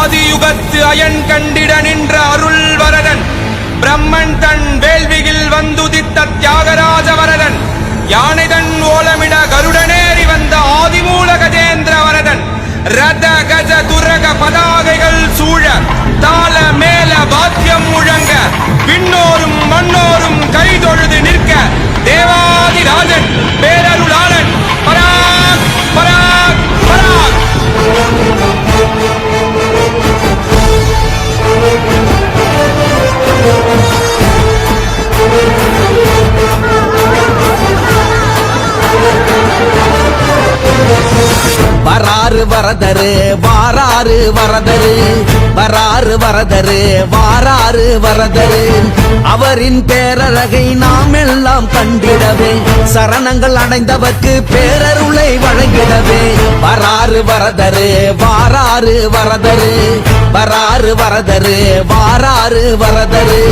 ஆதியுகத்து iron கண்டிட நின்ற அருள் வரதன் பிரம்மன் தன் வேள்வியில் வந்துதித்த தியாகராஜ வரதன் யானைதன் ஓலமிட கருடனேறி வந்த ஆதிமூல கஜேந்திர வரதன் ரத கஜ துரக பதாகைகள் சூழ தாள மேல பாத்தியம் முழங்க விண்ணோரும் மண்ணோரும் வராறு வரதரு வாராறு வரதரு வராறு வரதரு வாராறு வரதரு. அவரின் பேரழகை நாம் எல்லாம் கண்டிடவே. சரணங்கள் அடைந்தவர்க்கு பேரருளை வழங்கிடவே. வராறு வரதரு வாராறு வரதரு வராறு வரதரு வாராறு வரதரு.